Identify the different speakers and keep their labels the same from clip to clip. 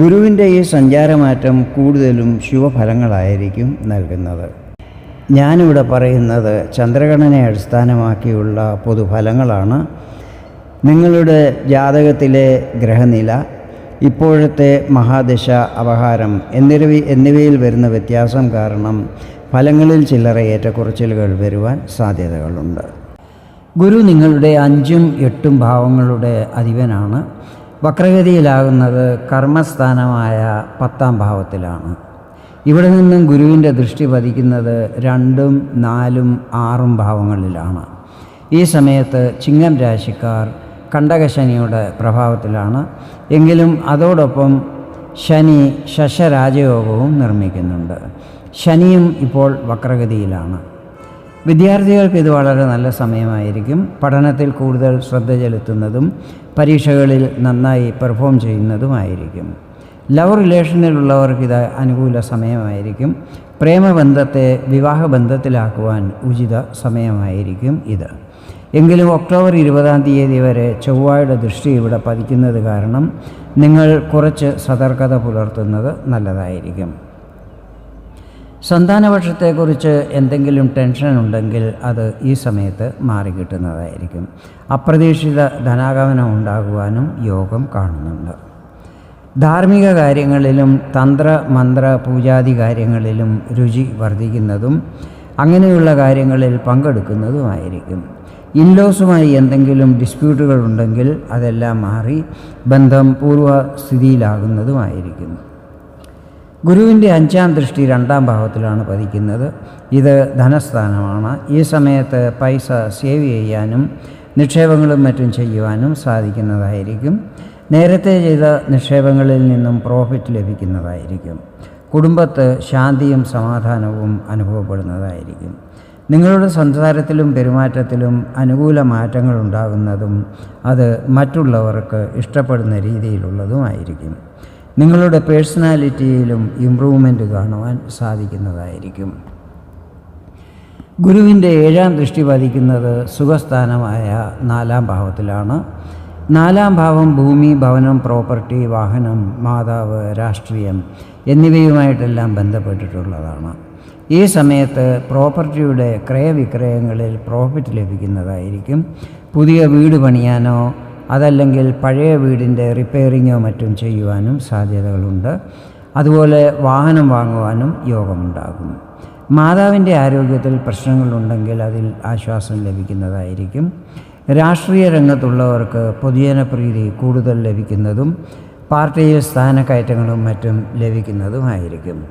Speaker 1: ഗുരുവിന്റെ ഈ സഞ്ചാരമാറ്റം കൂടുതലും ശുഭഫലങ്ങളായിരിക്കും നൽകുന്നത്. ഞാനിവിടെ പറയുന്നത് ചന്ദ്രഗണനെ അടിസ്ഥാനമാക്കിയുള്ള പൊതുഫലങ്ങളാണ്. നിങ്ങളുടെ ജാതകത്തിലെ ഗ്രഹനില ഇപ്പോഴത്തെ മഹാദശ അപഹാരം എന്നിവ എന്നിവയിൽ വരുന്ന വ്യത്യാസം കാരണം ഫലങ്ങളിൽ ചില്ലറ ഏറ്റക്കുറച്ചിലുകൾ വരുവാൻ സാധ്യതകളുണ്ട്. ഗുരു നിങ്ങളുടെ അഞ്ചും എട്ടും ഭാവങ്ങളുടെ അധിപനാണ്. വക്രഗതിയിലാകുന്നത് കർമ്മസ്ഥാനമായ പത്താം ഭാവത്തിലാണ്. ഇവിടെ നിന്നും ഗുരുവിന്റെ ദൃഷ്ടി പതിക്കുന്നത് രണ്ടും നാലും ആറും ഭാവങ്ങളിലാണ്. ഈ സമയത്ത് ചിങ്ങം രാശിക്കാർ കണ്ടകശനിയുടെ പ്രഭാവത്തിലാണ്. എങ്കിലും അതോടൊപ്പം ശനി ശശരാജയോഗവും നിർമ്മിക്കുന്നുണ്ട്. ശനിയും ഇപ്പോൾ വക്രഗതിയിലാണ്. വിദ്യാർത്ഥികൾക്ക് ഇത് വളരെ നല്ല സമയമായിരിക്കും. പഠനത്തിൽ കൂടുതൽ ശ്രദ്ധ ചെലുത്തുന്നതും പരീക്ഷകളിൽ നന്നായി പെർഫോം ചെയ്യുന്നതുമായിരിക്കും. ലവ് റിലേഷനിലുള്ളവർക്ക് ഇത് അനുകൂല സമയമായിരിക്കും. പ്രേമബന്ധത്തെ വിവാഹബന്ധത്തിലാക്കുവാൻ ഉചിത സമയമായിരിക്കും ഇത്. എങ്കിലും ഒക്ടോബർ ഇരുപതാം തീയതി വരെ ചൊവ്വായുടെ ദൃഷ്ടി ഇവിടെ പതിക്കുന്നത് കാരണം നിങ്ങൾ കുറച്ച് സതർക്കത പുലർത്തുന്നത് നല്ലതായിരിക്കും. സന്താനപക്ഷത്തെക്കുറിച്ച് എന്തെങ്കിലും ടെൻഷൻ ഉണ്ടെങ്കിൽ അത് ഈ സമയത്ത് മാറിക്കിട്ടുന്നതായിരിക്കും അപ്രതീക്ഷിത ധനാഗമനം ഉണ്ടാകുവാനും യോഗം കാണുന്നുണ്ട്. ധാർമ്മിക കാര്യങ്ങളിലും തന്ത്ര മന്ത്ര പൂജാതി കാര്യങ്ങളിലും രുചി വർദ്ധിക്കുന്നതും അങ്ങനെയുള്ള കാര്യങ്ങളിൽ പങ്കെടുക്കുന്നതുമായിരിക്കും. ഇൻലോസുമായി എന്തെങ്കിലും ഡിസ്പ്യൂട്ടുകൾ ഉണ്ടെങ്കിൽ അതെല്ലാം മാറി ബന്ധം പൂർവസ്ഥിതിയിലാകുന്നതുമായിരിക്കും. ഗുരുവിന്റെ അഞ്ചാം ദൃഷ്ടി രണ്ടാം ഭാവത്തിലാണ് പതിക്കുന്നത്. ഇത് ധനസ്ഥാനമാണ്. ഈ സമയത്ത് പൈസ സേവ് ചെയ്യാനും നിക്ഷേപങ്ങളും മറ്റും ചെയ്യുവാനും സാധിക്കുന്നതായിരിക്കും. നേരത്തെ ചെയ്ത നിക്ഷേപങ്ങളിൽ നിന്നും പ്രോഫിറ്റ് ലഭിക്കുന്നതായിരിക്കും. കുടുംബത്ത് ശാന്തിയും സമാധാനവും അനുഭവപ്പെടുന്നതായിരിക്കും. നിങ്ങളുടെ സംസാരത്തിലും പെരുമാറ്റത്തിലും അനുകൂല മാറ്റങ്ങൾ ഉണ്ടാകുന്നതും അത് മറ്റുള്ളവർക്ക് ഇഷ്ടപ്പെടുന്ന രീതിയിലുള്ളതുമായിരിക്കും. നിങ്ങളുടെ പേഴ്സണാലിറ്റിയിലും ഇമ്പ്രൂവ്മെന്റ് കാണുവാൻ സാധിക്കുന്നതായിരിക്കും. ഗുരുവിന്റെ ഏഴാം ദൃഷ്ടി പതിക്കുന്നത് സുഖസ്ഥാനമായ നാലാം ഭാവത്തിലാണ്. നാലാം ഭാവം ഭൂമി ഭവനം പ്രോപ്പർട്ടി വാഹനം മാതാവ് രാഷ്ട്രീയം എന്നിവയുമായിട്ടെല്ലാം ബന്ധപ്പെട്ടിട്ടുള്ളതാണ്. ഈ സമയത്ത് പ്രോപ്പർട്ടിയുടെ ക്രയവിക്രയങ്ങളിൽ പ്രോഫിറ്റ് ലഭിക്കുന്നതായിരിക്കും. പുതിയ വീട് പണിയാനോ അതല്ലെങ്കിൽ പഴയ വീടിന്റെ റിപ്പയറിങ്ങോ മറ്റും ചെയ്യുവാനും സാധ്യതകളുണ്ട്. അതുപോലെ വാഹനം വാങ്ങുവാനും യോഗമുണ്ടാകും. മാതാവിന്റെ ആരോഗ്യത്തിൽ പ്രശ്നങ്ങളുണ്ടെങ്കിൽ അതിൽ ആശ്വാസം ലഭിക്കുന്നതായിരിക്കും. രാഷ്ട്രീയ രംഗത്തുള്ളവർക്ക് പൊതുജനപ്രീതി കൂടുതൽ ലഭിക്കുന്നതും പാർട്ടിയിൽ സ്ഥാനക്കയറ്റങ്ങളും മറ്റും ലഭിക്കുന്നതുമായിരിക്കും.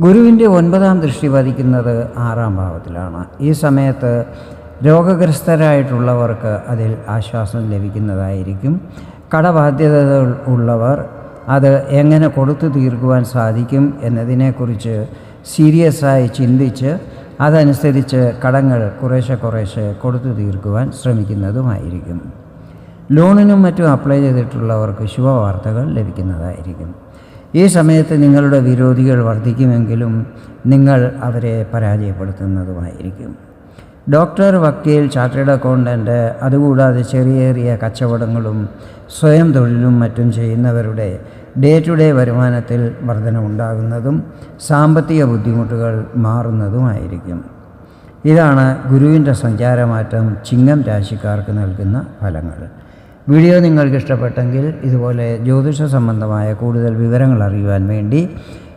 Speaker 1: ഗുരുവിന്റെ ഒൻപതാം ദൃഷ്ടി പതിക്കുന്നത് ആറാം ഭാവത്തിലാണ്. ഈ സമയത്ത് രോഗഗ്രസ്തരായിട്ടുള്ളവർക്ക് അതിൽ ആശ്വാസം ലഭിക്കുന്നതായിരിക്കും. കടബാധ്യത ഉള്ളവർ അത് എങ്ങനെ കൊടുത്തു തീർക്കുവാൻ സാധിക്കും എന്നതിനെക്കുറിച്ച് സീരിയസായി ചിന്തിച്ച് അതനുസരിച്ച് കടങ്ങൾ കുറേശ്ശെ കുറേശ്ശെ കൊടുത്തു തീർക്കുവാൻ ശ്രമിക്കുന്നതുമായിരിക്കും. ലോണിനും മറ്റും അപ്ലൈ ചെയ്തിട്ടുള്ളവർക്ക് ശുഭവാർത്തകൾ ലഭിക്കുന്നതായിരിക്കും. ഈ സമയത്ത് നിങ്ങളുടെ വിരോധികൾ വർദ്ധിക്കുമെങ്കിലും നിങ്ങൾ അവരെ പരാജയപ്പെടുത്തുന്നതുമായിരിക്കും. ഡോക്ടർ വക്കീൽ ചാർട്ടേഡ് അക്കൗണ്ടന്റ് അതുകൂടാതെ ചെറിയ ചെറിയ കച്ചവടങ്ങളും സ്വയം തൊഴിലും മറ്റും ചെയ്യുന്നവരുടെ ഡേ ടു ഡേ വരുമാനത്തിൽ വർധനമുണ്ടാകുന്നതും സാമ്പത്തിക ബുദ്ധിമുട്ടുകൾ മാറുന്നതുമായിരിക്കും. ഇതാണ് ഗുരുവിന്റെ സഞ്ചാരമാറ്റം ചിങ്ങം രാശിക്കാർക്ക് നൽകുന്ന ഫലങ്ങൾ. വീഡിയോ നിങ്ങൾക്ക് ഇഷ്ടപ്പെട്ടെങ്കിൽ ഇതുപോലെ ജ്യോതിഷ സംബന്ധമായ കൂടുതൽ വിവരങ്ങൾ അറിയുവാൻ വേണ്ടി